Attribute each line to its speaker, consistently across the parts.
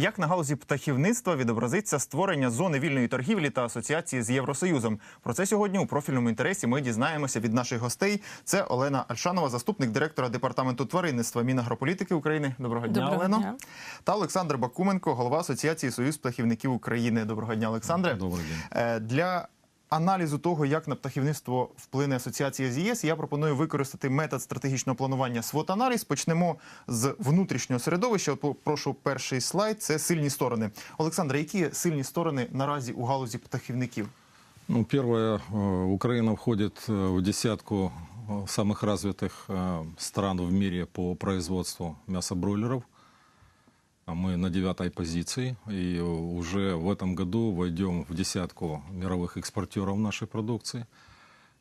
Speaker 1: Як на галузі птахівництва відобразиться створення зони вільної торгівлі та асоціації з Євросоюзом? Про це сьогодні у профільному інтересі ми дізнаємося від наших гостей. Це Олена Альшанова, заступник директора департаменту тваринництва Мінагрополітики України. Доброго дня,
Speaker 2: Доброго
Speaker 1: Олено.
Speaker 2: дня.
Speaker 1: Та Олександр Бакуменко, голова Асоціації Союз птахівників України. Доброго дня, Олександре.
Speaker 3: Доброго день.
Speaker 1: Е, Для аналізу того, як на птахівництво вплине асоціація з ЄС, я пропоную використати метод стратегічного планування свот-аналіз. Почнемо з внутрішнього середовища. От, Прошу перший слайд. Це сильні сторони. Олександр, які сильні сторони наразі у галузі птахівників?
Speaker 3: Ну, первое, э, Украина входит э, в десятку э, самых развитых э, стран в мире по производству мяса бройлеров. А Мы на девятой позиции, и уже в этом году войдем в десятку мировых экспортеров нашей продукции.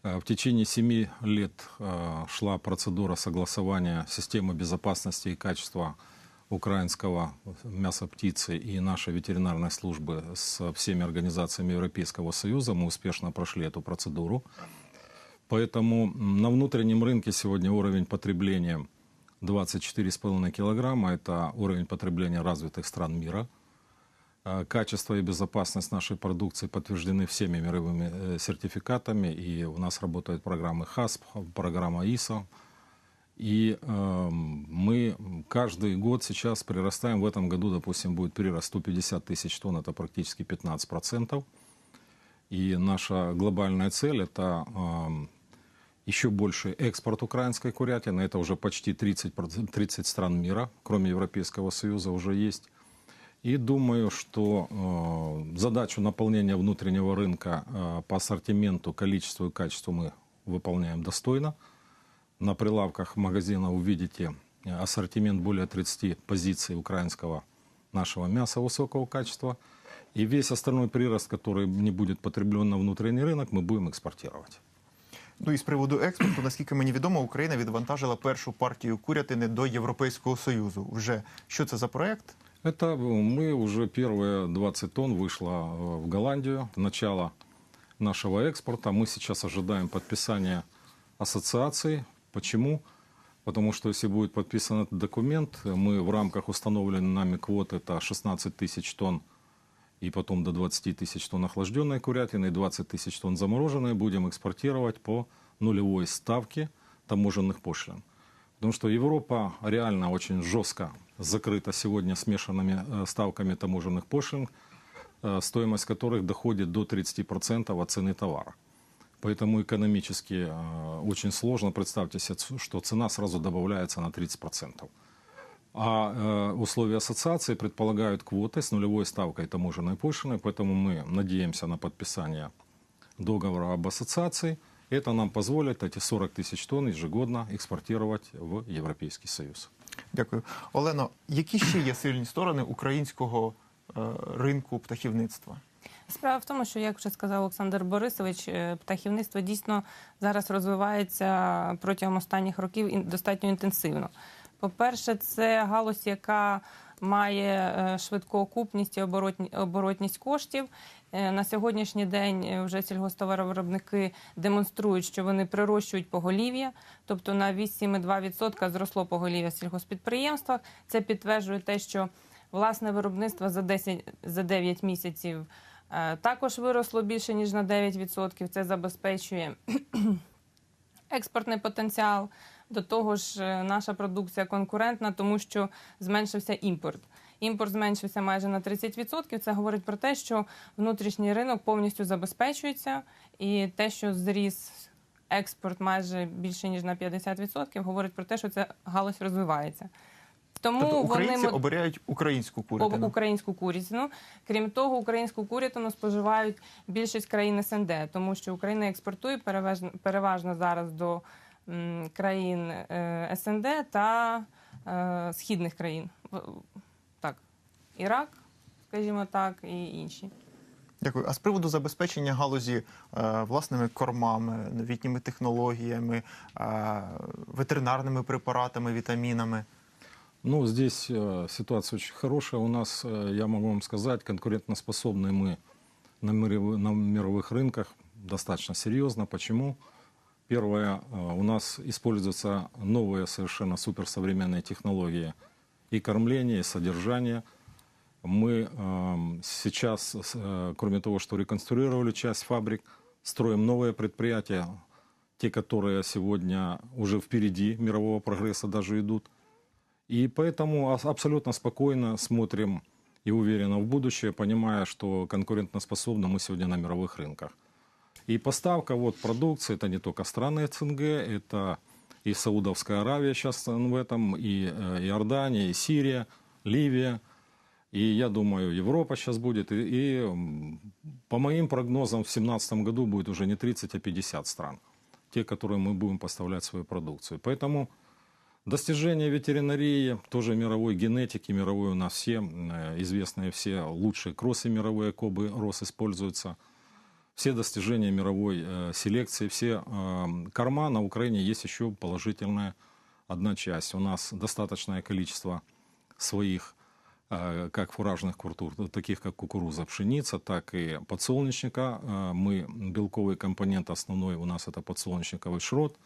Speaker 3: Э, В течение семи лет э, шла процедура согласования системы безопасности и качества украинского мяса птицы и нашей ветеринарной службы с всеми организациями Европейского Союза. Мы успешно прошли эту процедуру. Поэтому на внутреннем рынке сегодня уровень потребления 24,5 килограмма. Это уровень потребления развитых стран мира. Э, Качество и безопасность нашей продукции подтверждены всеми мировыми э, сертификатами. И у нас работают программы ХАСП, программа ИСО. И э, мы каждый год сейчас прирастаем. В этом году, допустим, будет прирост 150 тысяч тонн, это практически 15%. И наша глобальная цель – это э, еще больше экспорт украинской курятины. Это уже почти 30, проц- 30 стран мира, кроме Европейского Союза, уже есть. И думаю, что э, задачу наполнения внутреннего рынка э, по ассортименту, количеству и качеству мы выполняем достойно. На прилавках магазина увидите э, ассортимент более 30 позиций украинского нашего мяса высокого качества. И весь остальной прирост, который не будет потреблен на внутренний рынок, мы будем экспортировать.
Speaker 1: Ну і з приводу експорту, наскільки мені відомо, Україна відвантажила першу партію курятини до Європейського Союзу. Вже що це за проект?
Speaker 3: Это э, мы уже первые 20 тонн вышло э, в Голландию, начало нашего экспорта. Мы сейчас ожидаем подписания ассоциации. Почему? Потому что если будет подписан этот документ, мы в рамках установленной нами квоты, это 16 тысяч тонн и потом до 20 тысяч тонн охлажденной курятины и 20 тысяч тонн замороженной будем экспортировать по нулевой ставке таможенных пошлин. Потому что Европа реально очень жестко закрыта сегодня смешанными э, ставками таможенных пошлин, э, стоимость которых доходит до 30% от цены товара. Поэтому экономически э, очень сложно. Представьте себе, ц- что цена сразу добавляется на 30%. А э, условия ассоциации предполагают квоты с нулевой ставкой таможенной пошлины, поэтому мы надеемся на подписание договора об ассоциации. Это нам позволит эти 40 тысяч тонн ежегодно экспортировать в Европейский Союз.
Speaker 1: Дякую. Олено, які ще є сильні сторони українського е, ринку птахівництва?
Speaker 2: Справа в тому, що як вже сказав Олександр Борисович, е, птахівництво дійсно зараз розвивається протягом останніх років ін- достатньо інтенсивно. По-перше, це галузь, яка має е, швидку окупність і оборотність коштів. Е, На сьогоднішній день е, вже сільгосптоваровиробники демонструють, що вони прирощують поголів'я, тобто на 8,2% зросло поголів'я в сільгоспідприємствах. Це підтверджує те, що власне виробництво за 10, за 9 місяців також виросло більше ніж на 9%. Це забезпечує експортний потенціал. До того ж, е, наша продукція конкурентна, тому що зменшився імпорт. Імпорт зменшився майже на 30%. Це говорить про те, що внутрішній ринок повністю забезпечується, і те, що зріс експорт майже більше ніж на 50%, говорить про те, що ця галузь розвивається. Тому
Speaker 1: Тобто українці
Speaker 2: вони
Speaker 1: обирають українську курятину.
Speaker 2: українську курятину. Крім того, українську курятину споживають більшість країн СНД, тому що Україна експортує переважно, переважно зараз до країн е, СНД та е, східних країн. В- Так, Ірак, скажімо так, і інші.
Speaker 1: Дякую. А з приводу забезпечення галузі е, власними кормами, новітніми технологіями, е, ветеринарними препаратами, вітамінами.
Speaker 3: Ну, здесь э, ситуация очень хорошая. У нас, э, я могу вам сказать, конкурентоспособны мы на, мировы- на мировых рынках достаточно серьезно. Почему? Первое, э, у нас используются новые совершенно суперсовременные технологии и кормления, и содержания. Мы эм, сейчас, с- э, кроме того, что реконструировали часть фабрик, строим новые предприятия, те, которые сегодня уже впереди мирового прогресса даже идут. И поэтому абсолютно спокойно смотрим и уверенно в будущее, понимая, что конкурентоспособны мы сегодня на мировых рынках. И поставка вот продукции, это не только страны СНГ, это и Саудовская Аравия сейчас в этом, и э, Иордания, и Сирия, Ливия. И я думаю, Европа сейчас будет. И, и, по моим прогнозам, в 2017 году будет уже не 30, а 50 стран. Те, которые мы будем поставлять свою продукцию. Поэтому достижения ветеринарии, тоже мировой генетики, мировой у нас все, э, известные все лучшие кроссы мировые, кобы, рос используются. Все достижения мировой э, селекции, все э, корма на Украине есть еще положительная одна часть. У нас достаточное количество своих э, как фуражных культур, таких как кукуруза, пшеница, так и подсолнечника. Э, Мы, белковый компонент основной у нас это подсолнечниковый шрот.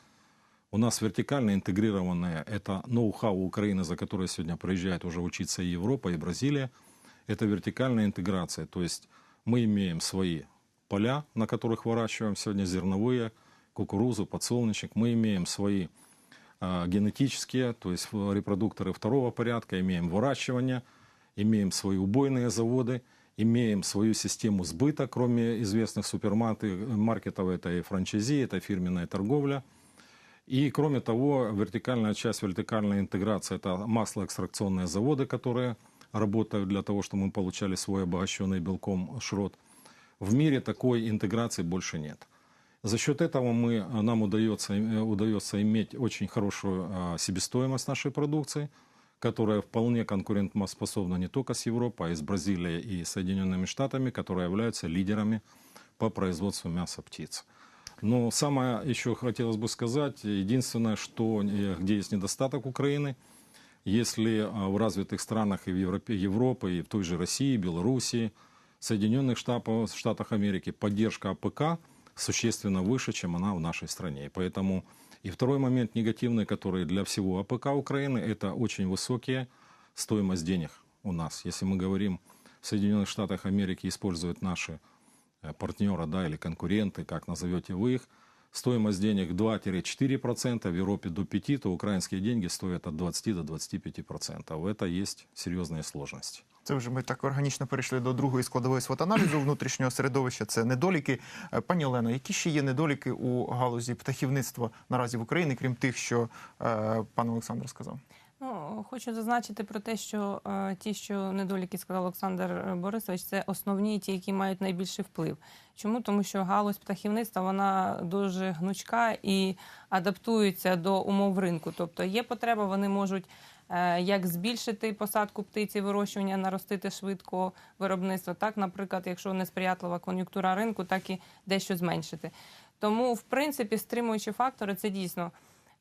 Speaker 3: У нас вертикально интегрированное, это ноу-хау Украины, за которое сегодня приезжает уже учиться и Европа, и Бразилия. Это вертикальная интеграция, то есть мы имеем свои поля, на которых выращиваем сегодня зерновые, кукурузу, подсолнечник. Мы имеем свои а, генетические, то есть репродукторы второго порядка, имеем выращивание, имеем свои убойные заводы, имеем свою систему сбыта, кроме известных супермаркетов, это и франчайзи, это фирменная торговля. И кроме того, вертикальная часть, вертикальная интеграция – это маслоэкстракционные заводы, которые работают для того, чтобы мы получали свой обогащенный белком шрот. В мире такой интеграции больше нет. За счет этого мы, нам удается, э, удается иметь очень хорошую а, себестоимость нашей продукции, которая вполне конкурентоспособна не только с Европой, а и с Бразилией и Соединенными Штатами, которые являются лидерами по производству мяса птиц. Но самое еще хотелось бы сказать, единственное, что, э, где есть недостаток Украины, если а, в развитых странах и в Европе, Европы, и в той же России, Белоруссии, Соединенных Штатах, Штатах Америки поддержка АПК существенно выше, чем она в нашей стране. И поэтому и второй момент негативный, который для всего АПК Украины, это очень высокие стоимость денег у нас. Если мы говорим, в Соединенных Штатах Америки используют наши э, партнеры да, или конкуренты, как назовете вы их, стоимость денег 2-4%, в Европе до 5%, то украинские деньги стоят от 20 до 25%. В это есть серьезные сложности.
Speaker 1: Це вже ми так органічно перейшли до другої складової свотаналізу внутрішнього середовища. Це недоліки. Е, Пані Олено, які ще є недоліки у галузі птахівництва наразі в Україні, крім тих, що е, пан Олександр сказав?
Speaker 2: Ну, хочу зазначити про те, що е, ті, що недоліки сказав Олександр Борисович, це основні ті, які мають найбільший вплив. Чому? Тому що галузь птахівництва вона дуже гнучка і адаптується до умов ринку. Тобто є потреба, вони можуть е, як збільшити посадку птиці, вирощування, наростити швидко виробництво, так, наприклад, якщо несприятлива кон'юнктура ринку, так і дещо зменшити. Тому, в принципі, стримуючі фактори це дійсно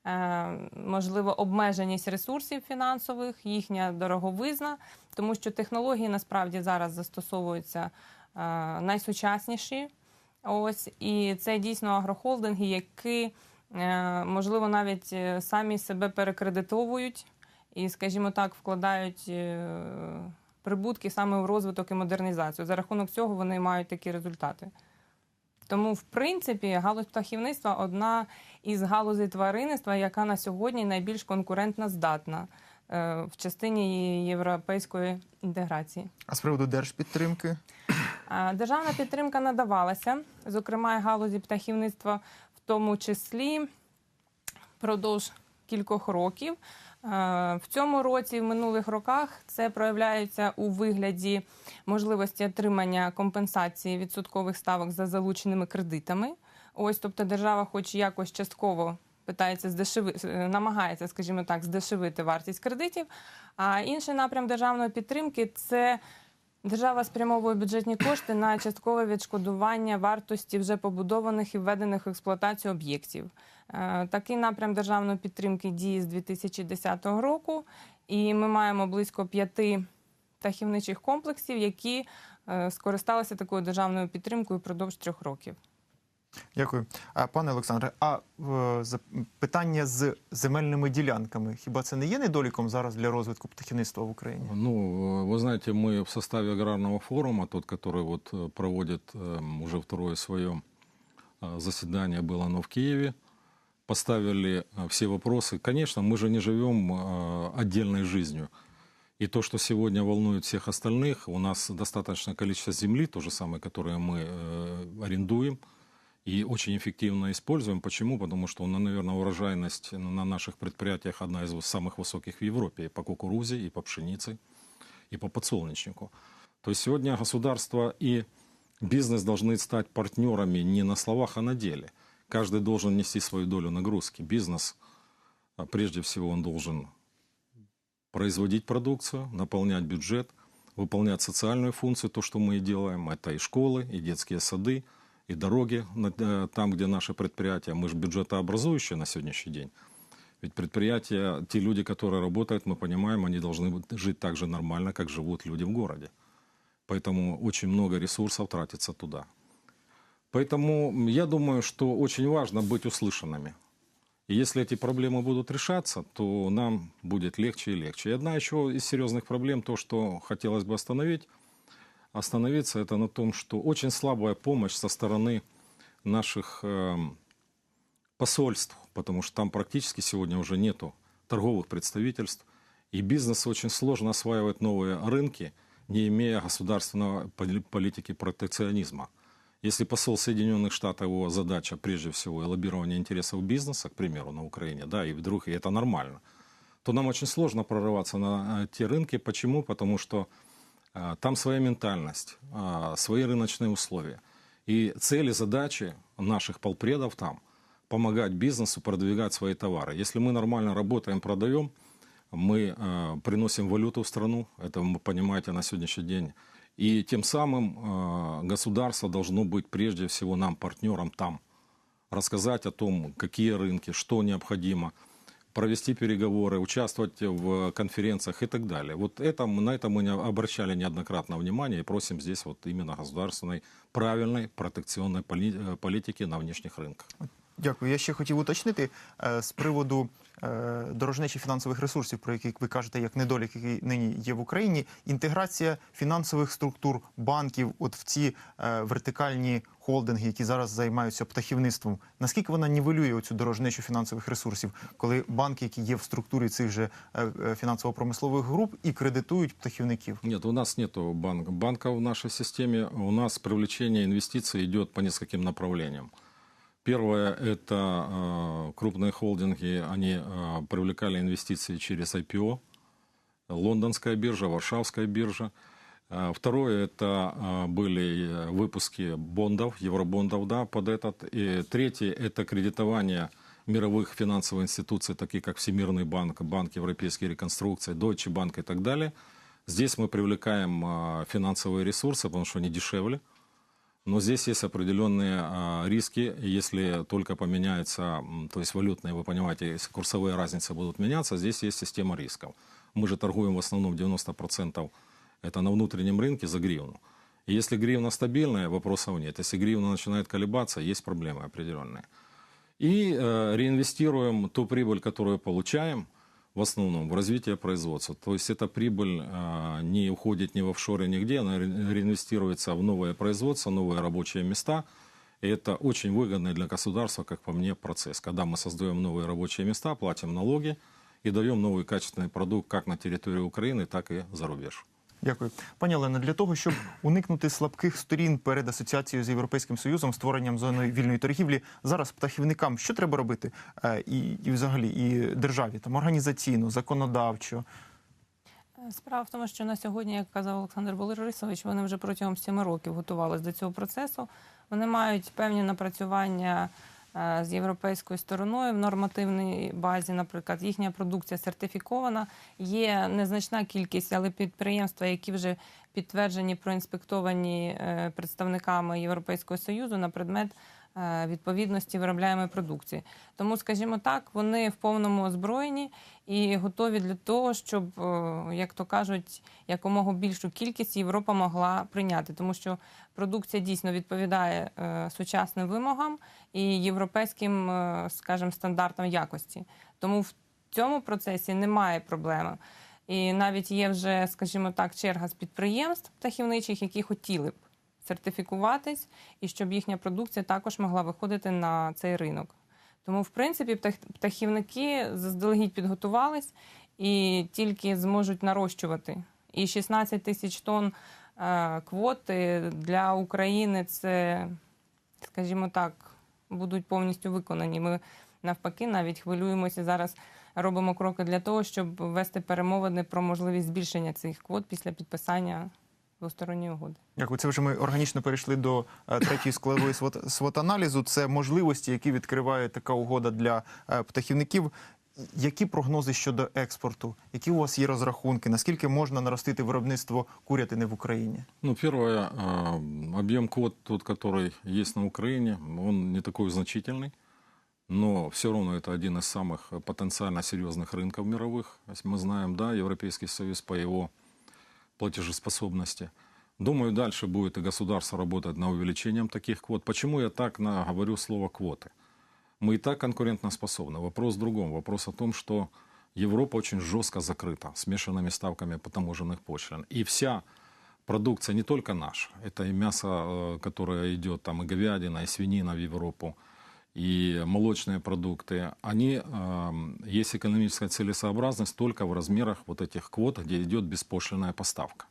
Speaker 2: е, можливо обмеженість ресурсів фінансових, їхня дороговизна, тому що технології насправді зараз застосовуються е, найсучасніші. Ось і це дійсно агрохолдинги, які е, можливо навіть е, самі себе перекредитовують і, скажімо так, вкладають е, прибутки саме в розвиток і модернізацію. За рахунок цього вони мають такі результати. Тому, в принципі, галузь птахівництва одна із галузей тваринництва, яка на сьогодні найбільш конкурентно здатна е, в частині європейської інтеграції.
Speaker 1: А з приводу держпідтримки?
Speaker 2: Державна підтримка надавалася, зокрема, галузі птахівництва, в тому числі впродовж кількох років. Е, В цьому році, в минулих роках, це проявляється у вигляді можливості отримання компенсації відсоткових ставок за залученими кредитами. Ось, тобто, держава, хоч якось частково питається здешеви, е, намагається, скажімо так, здешевити вартість кредитів. А інший напрям державної підтримки це Держава спрямовує бюджетні кошти на часткове відшкодування вартості вже побудованих і введених в експлуатацію об'єктів. Е, Такий напрям державної підтримки діє з 2010 року, і ми маємо близько п'яти птахівничих комплексів, які е, скористалися такою державною підтримкою впродовж трьох років.
Speaker 1: Дякую. А, пане Олександре, а е, за- питання з земельними ділянками, хіба це не є недоліком зараз для розвитку птахівництва в Україні?
Speaker 3: Ну, э, вы знаете, мы в составе аграрного форума, тот, который вот э, проводит эм, уже второе свое э, заседание было оно в Киеве, Поставили э, все вопросы. Конечно, мы же не живем э, отдельной жизнью. И то, что сегодня волнует всех остальных, у нас достаточное количество земли, то же самое, которое мы э, арендуем и очень эффективно используем. Почему? Потому что, ну, наверное, урожайность на наших предприятиях одна из самых высоких в Европе и по кукурузе, и по пшенице, и по подсолнечнику. То есть сегодня государство и бизнес должны стать партнерами не на словах, а на деле. Каждый должен нести свою долю нагрузки. Бизнес, а, прежде всего, он должен производить продукцию, наполнять бюджет, выполнять социальную функцию, то, что мы и делаем. Это и школы, и детские сады, и дороги э, там, где наши предприятия. Мы же бюджетообразующие на сегодняшний день. Ведь предприятия, те люди, которые работают, мы понимаем, они должны жить так же нормально, как живут люди в городе. Поэтому очень много ресурсов тратится туда. Поэтому я думаю, что очень важно быть услышанными. И если эти проблемы будут решаться, то нам будет легче и легче. И одна еще из серьезных проблем, то, что хотелось бы остановить, остановиться, это на том, что очень слабая помощь со стороны наших эм, посольств, потому что там практически сегодня уже нету торговых представительств, и бизнесу очень сложно осваивать новые рынки, не имея государственного поли- политики протекционизма. Если посол Соединенных Штатов, его задача прежде всего лоббирование интересов бизнеса, к примеру, на Украине, да, и вдруг и это нормально, то нам очень сложно прорываться на э, те рынки. Почему? Потому что а, там своя ментальность, а, свои рыночные условия. И цели, задачи наших полпредов там – помогать бизнесу продвигать свои товары. Если мы нормально работаем, продаем, мы э, приносим валюту в страну, это вы понимаете на сегодняшний день. И тем самым э, государство должно быть прежде всего нам партнером там. Рассказать о том, какие рынки, что необходимо, провести переговоры, участвовать в конференциях и так далее. Вот это, мы- на это мы не обращали неоднократно внимание и просим здесь вот именно государственной правильной протекционной поли- э, политики на внешних рынках.
Speaker 1: Дякую. Я ще хотів уточнити е, з приводу е, дорожнечі фінансових ресурсів, про які ви кажете, як недолік, який нині є в Україні. Інтеграція фінансових структур банків, от в ці е, вертикальні холдинги, які зараз займаються птахівництвом. Наскільки вона нівелює оцю дорожнечу фінансових ресурсів, коли банки, які є в структурі цих же фінансово-промислових груп, і кредитують птахівників?
Speaker 3: Нет, у нас нет банка. банка в нашей системе. У нас привлечение инвестиций идет по нескольким направлениям. Первое – это э, крупные холдинги, они э, привлекали инвестиции через IPO, лондонская биржа, варшавская биржа. Э, Второе – это были выпуски бондов, евробондов да, под этот. И третье – это кредитование мировых финансовых институций, такие как Всемирный банк, Банк Европейской реконструкции, Deutsche Bank и так далее. Здесь мы привлекаем финансовые ресурсы, потому что они дешевле. Но здесь есть определенные а, риски, если только поменяется, то есть валютные, вы понимаете, если курсовые разницы будут меняться, здесь есть система рисков. Мы же торгуем в основном 90% это на внутреннем рынке за гривну. И если гривна стабильная, вопросов нет. Если гривна начинает колебаться, есть проблемы определенные. И э, реинвестируем ту прибыль, которую получаем, в основном в развитие производства. То есть эта прибыль э, не уходит ни в офшоры, нигде, она ре- реинвестируется в новое производство, новые рабочие места. И это очень выгодный для государства, как по мне, процесс. Когда мы создаем новые рабочие места, платим налоги и даем новый качественный продукт как на территории Украины, так и за рубеж.
Speaker 1: Дякую, пані Олено. Для того щоб уникнути слабких сторін перед асоціацією з європейським союзом, створенням зони вільної торгівлі, зараз птахівникам що треба робити? Е, І, і взагалі і державі там організаційно, законодавчо.
Speaker 2: Справа в тому, що на сьогодні, як казав Олександр Борисович, вони вже протягом семи років готувалися до цього процесу. Вони мають певні напрацювання е, з європейською стороною в нормативній базі, наприклад, їхня продукція сертифікована. Є незначна кількість, але підприємства, які вже підтверджені, проінспектовані е, представниками Європейського союзу на предмет е, відповідності виробляємої продукції. Тому, скажімо так, вони в повному озброєнні і готові для того, щоб, е, як то кажуть, якомога більшу кількість Європа могла прийняти, тому що продукція дійсно відповідає е, сучасним вимогам і європейським, е, скажімо, стандартам якості. Тому в цьому процесі немає проблеми. І навіть є вже, скажімо так, черга з підприємств птахівничих, які хотіли б сертифікуватись, і щоб їхня продукція також могла виходити на цей ринок. Тому, в принципі, птах- птахівники заздалегідь підготувались і тільки зможуть нарощувати. І 16 тисяч тонн е, квоти для України це, скажімо так, будуть повністю виконані. Ми навпаки навіть хвилюємося зараз. Робимо кроки для того, щоб вести перемовини про можливість збільшення цих квот після підписання двосторонньої угоди.
Speaker 1: Дякую. Це вже ми органічно перейшли до е, третьої складової свот, свот-аналізу. Це можливості, які відкриває така угода для е, птахівників. Які прогнози щодо експорту? Які у вас є розрахунки? Наскільки можна наростити виробництво курятини в Україні?
Speaker 3: Ну, первое, э, объем квот, тот, который есть на Украине, он не такой значительный, но все равно это один из самых потенциально серьезных рынков мировых. То есть Мы знаем, да, Европейский Союз по его платежеспособности. Думаю, дальше будет и государство работать на увеличением таких квот. Почему я так на- говорю слово «квоты»? Мы и так конкурентоспособны. Вопрос в другом. Вопрос о том, что Европа очень жестко закрыта смешанными ставками по таможенных пошлин. И вся продукция не только наша, это и мясо, э, которое идет, там и говядина, и свинина в Европу, и молочные продукты, они, э, есть экономическая целесообразность только в размерах вот этих квот, где идет беспошлинная поставка.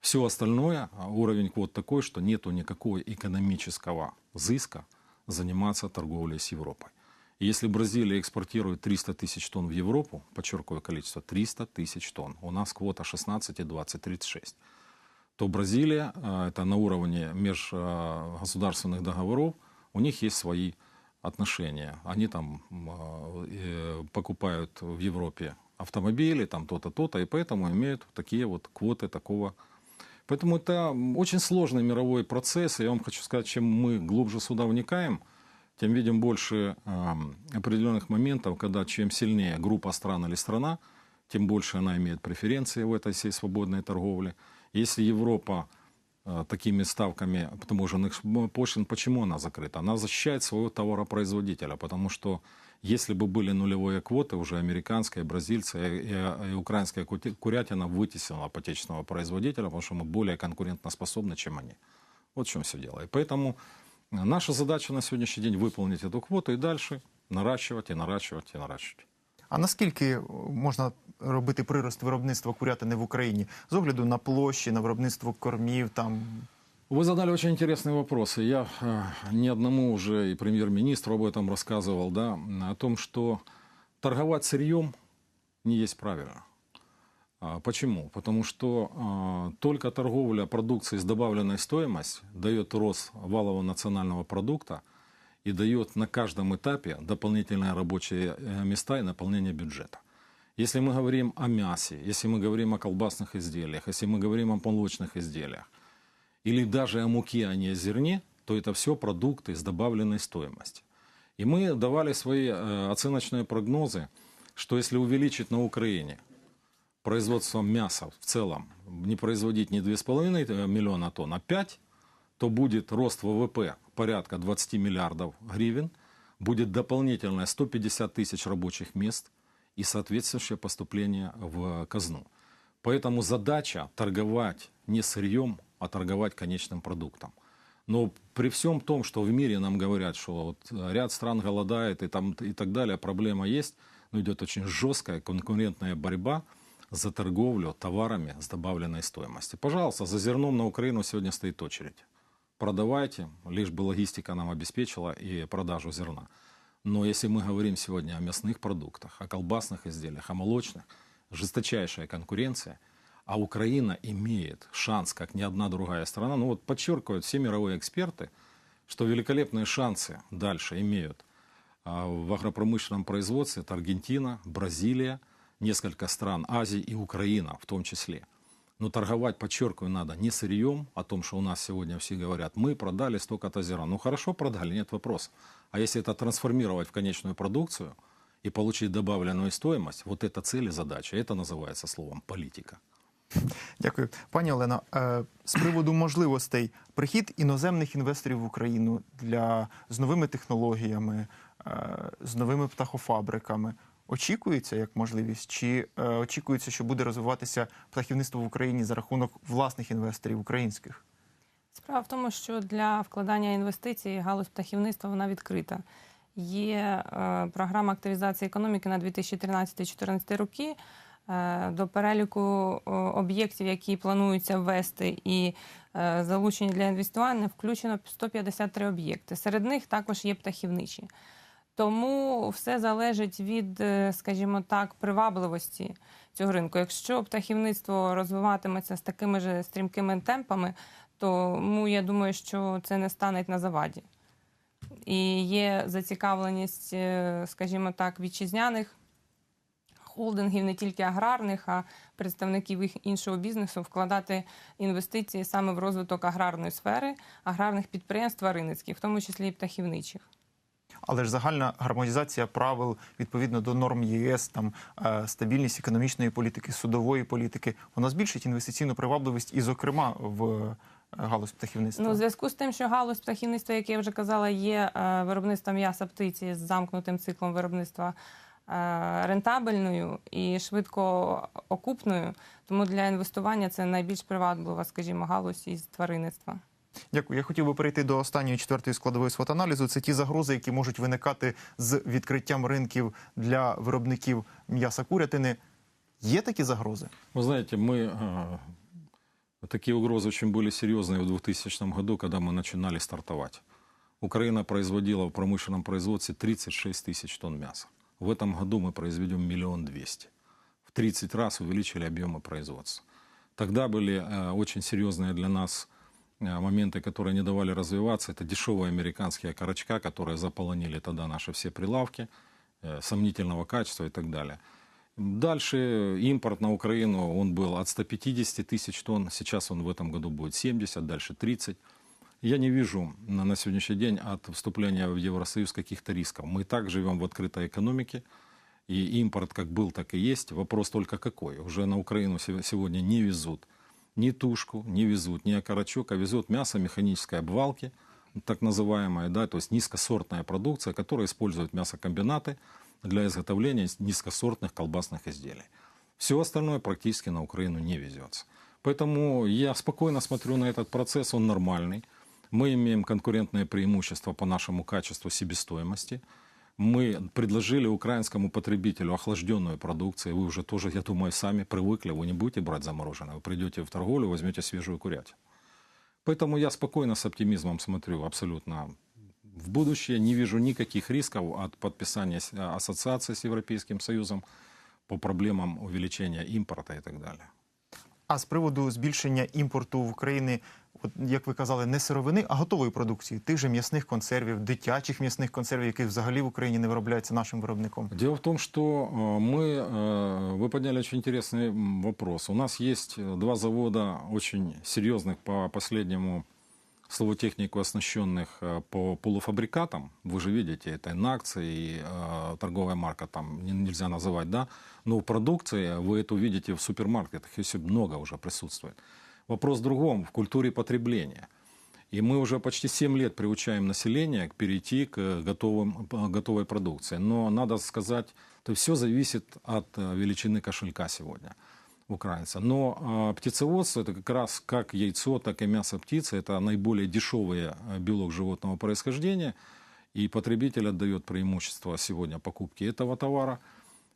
Speaker 3: Все остальное, а, уровень квот такой, что нету никакого экономического зыска заниматься торговлей с Европой. Если Бразилия экспортирует 300 тысяч тонн в Европу, подчеркиваю количество, 300 тысяч тонн, у нас квота 16 и 20, 36, то Бразилия, э, это на уровне межгосударственных договоров, у них есть свои отношения. Они там м, э, э, покупают в Европе автомобили, там то-то, то-то, и поэтому имеют такие вот квоты такого. Поэтому это очень сложный мировой процесс. И я вам хочу сказать, чем мы глубже сюда вникаем, тем видим больше эм, определенных моментов, когда чем сильнее группа стран или страна, тем больше она имеет преференции в этой всей свободной торговле. Если Европа э, такими ставками таможенных пошлин, почему она закрыта? Она защищает своего товаропроизводителя, потому что если бы были нулевые квоты, уже американская, бразильская и, и- украинская курятина вытеснила отечественного производителя, потому что мы более конкурентоспособны, чем они. Вот в чем все дело. И поэтому э, наша задача на сегодняшний день выполнить эту квоту и дальше наращивать и наращивать и наращивать.
Speaker 1: А наскільки е, можна робити прирост виробництва курятини в Україні з огляду на площі, на виробництво кормів? Там
Speaker 3: Вы задали очень интересные вопросы. Я э, не одному уже и премьер-министру об этом рассказывал, да, о том, что торговать сырьем не есть правильно. А, Почему? Потому что а, только торговля продукцией с добавленной стоимостью дает рост валового национального продукта и дает на каждом этапе дополнительные рабочие э, места и наполнение бюджета. Если мы говорим о мясе, если мы говорим о колбасных изделиях, если мы говорим о молочных изделиях, или даже о муке, а не о зерне, то это все продукты с добавленной стоимостью. И мы давали свои э, оценочные прогнозы, что если увеличить на Украине производство мяса в целом, не производить не 2,5 миллиона тонн, а 5, то будет рост ВВП порядка 20 миллиардов гривен, будет дополнительное 150 тысяч рабочих мест и соответствующее поступление в казну. Поэтому задача торговать не сырьем, а торговать конечным продуктом. Но при всем том, что в мире нам говорят, что вот ряд стран голодает и, там, и так далее, проблема есть, но идет очень жесткая конкурентная борьба за торговлю товарами с добавленной стоимостью. Пожалуйста, за зерном на Украину сегодня стоит очередь. Продавайте, лишь бы логистика нам обеспечила и продажу зерна. Но если мы говорим сегодня о мясных продуктах, о колбасных изделиях, о молочных, жесточайшая конкуренция, а Украина имеет шанс, как ни одна другая страна, ну вот подчеркивают все мировые эксперты, что великолепные шансы дальше имеют а, в агропромышленном производстве. Это Аргентина, Бразилия, несколько стран Азии и Украина в том числе. Но торговать, подчеркиваю, надо не сырьем, о том, что у нас сегодня все говорят, мы продали столько-то зерна. Ну хорошо продали, нет вопроса. А если это трансформировать в конечную продукцию и получить добавленную стоимость, вот это цель и задача. Это называется словом политика.
Speaker 1: Дякую, пані Олено. е, З приводу можливостей прихід іноземних інвесторів в Україну для з новими технологіями, е, з новими птахофабриками. Очікується як можливість, чи е, очікується, що буде розвиватися птахівництво в Україні за рахунок власних інвесторів українських?
Speaker 2: Справа в тому, що для вкладання інвестицій галузь птахівництва вона відкрита. Є е, програма активізації економіки на 2013-2014 роки. Е, до переліку об'єктів, які плануються ввести і е, залучені для інвестування, включено 153 об'єкти. Серед них також є птахівничі. Тому все залежить від, е, скажімо так, привабливості цього ринку. Якщо птахівництво розвиватиметься з такими ж стрімкими темпами, тому я думаю, що це не стане на заваді. І є зацікавленість, е, скажімо так, вітчизняних холдингів, не тільки аграрних, а представників їх іншого бізнесу вкладати інвестиції саме в розвиток аграрної сфери, аграрних підприємств тваринницьких, в тому числі і птахівничих.
Speaker 1: Але ж загальна гармонізація правил відповідно до норм ЄС, там е, стабільність економічної політики, судової політики, вона збільшить інвестиційну привабливість і, зокрема, в е, галузь птахівництва.
Speaker 2: Ну, у зв'язку з тим, що галузь птахівництва, як я вже казала, є е, виробництвом м'яса птиці з замкнутим циклом виробництва рентабельною і швидко окупною, тому для інвестування це найбільш приваблива, скажімо, галузь із тваринництва.
Speaker 1: Дякую. Я хотів би перейти до останньої четвертої складової свот-аналізу. Це ті загрози, які можуть виникати з відкриттям ринків для виробників м'яса курятини. Є такі загрози?
Speaker 3: Вы знаете, мы э, такие угрозы очень были серьезные в 2000 году, когда мы начинали стартовать. Украина производила в промышленном производстве 36 тысяч тонн мяса. В этом году мы произведем миллион двести. В 30 раз увеличили объемы производства. Тогда были э, очень серьезные для нас э, моменты, которые не давали развиваться. Это дешевые американские окорочка, которые заполонили тогда наши все прилавки, э, сомнительного качества и так далее. Дальше импорт на Украину, он был от 150 тысяч тонн, сейчас он в этом году будет 70, дальше 30. Я не вижу на, на сегодняшний день от вступления в Евросоюз каких-то рисков. Мы и так живем в открытой экономике, и импорт как был, так и есть. Вопрос только какой. Уже на Украину се- сегодня не везут ни тушку, не везут ни окорочок, а везут мясо механической обвалки, так называемая, да, то есть низкосортная продукция, которая использует мясокомбинаты для изготовления низкосортных колбасных изделий. Все остальное практически на Украину не везется. Поэтому я спокойно смотрю на этот процесс, он нормальный. Мы имеем конкурентное преимущество по нашему качеству себестоимости. Мы предложили украинскому потребителю охлажденную продукцию. Вы уже тоже, я думаю, сами привыкли. Вы не будете брать замороженное. Вы придете в торговлю, возьмете свежую курятину. Поэтому я спокойно с оптимизмом смотрю абсолютно в будущее. Не вижу никаких рисков от подписания с- ассоциации с Европейским Союзом по проблемам увеличения импорта и так далее.
Speaker 1: А з приводу збільшення імпорту в Україні, от як ви казали, не сировини, а готової продукції, тих же м'ясних консервів, дитячих м'ясних консервів, яких взагалі в Україні не виробляється нашим виробником.
Speaker 3: Дело в том, что э, мы, э, вы подняли очень интересный м, вопрос. У нас есть э, два завода очень серьезных по последнему словотехнику оснащенных э, по полуфабрикатам. Вы же видите, это инакция и э, торговая марка там не- нельзя называть, да? Но в продукции вы это увидите в супермаркетах, если много уже присутствует. Вопрос в другом, в культуре потребления. И мы уже почти 7 лет приучаем население к перейти к готовым, э, готовой продукции. Но надо сказать, то все зависит от э, величины кошелька сегодня украинца. Но э, птицеводство это как раз как яйцо, так и мясо птицы. Это наиболее дешевый э, белок животного происхождения. И потребитель отдает преимущество сегодня покупке этого товара.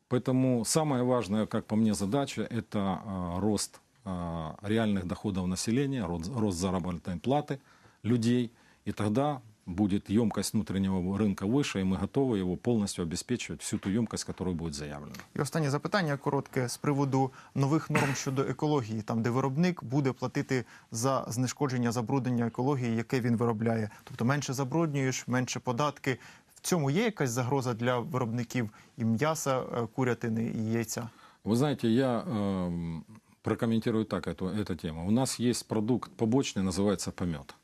Speaker 3: Поэтому самое важное, как по мне, задача – это э, рост реальных доходов населения, рост, рост заработной платы людей. И тогда будет емкость внутреннего рынка выше, и мы готовы его полностью обеспечивать, всю ту емкость, которая будет заявлена.
Speaker 1: І останнє запитання коротке з приводу нових норм щодо екології, там де виробник буде платити за знешкодження забруднення екології, яке він виробляє. Тобто менше забруднюєш, менше податки. В цьому є якась загроза для виробників і м'яса, е, курятини і яйця.
Speaker 3: Вы знаете, я эм, Прокомментирую так эту, эту тему. У нас есть продукт побочный, называется помет.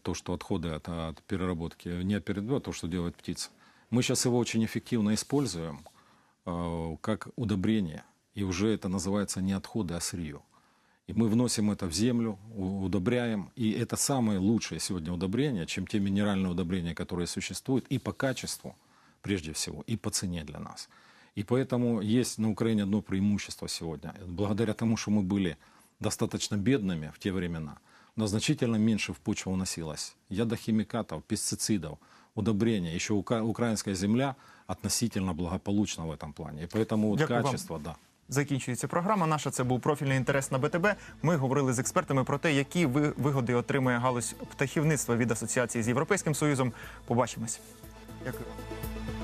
Speaker 3: То, что отходы от, от переработки, не от переработки, а то, что делает птица. Мы сейчас его очень эффективно используем э, как удобрение. И уже это называется не отходы, а сырье. И мы вносим это в землю, удобряем. И это самое лучшее сегодня удобрение, чем те минеральные удобрения, которые существуют и по качеству, прежде всего, и по цене для нас. И поэтому есть на Украине одно преимущество сегодня. Благодаря тому, что мы были достаточно бедными в те времена, у нас значительно меньше в почву уносилось ядохимикатов, пестицидов, удобрения. Еще ука- украинская земля относительно благополучна в этом плане. И поэтому вот
Speaker 1: Дякую вам.
Speaker 3: качество, да.
Speaker 1: Закінчується програма. Наша це був профільний інтерес на БТБ. Ми говорили з експертами про те, які ви- вигоди отримує галузь птахівництва від асоціації з Європейським Союзом. Побачимось. Дякую. вам.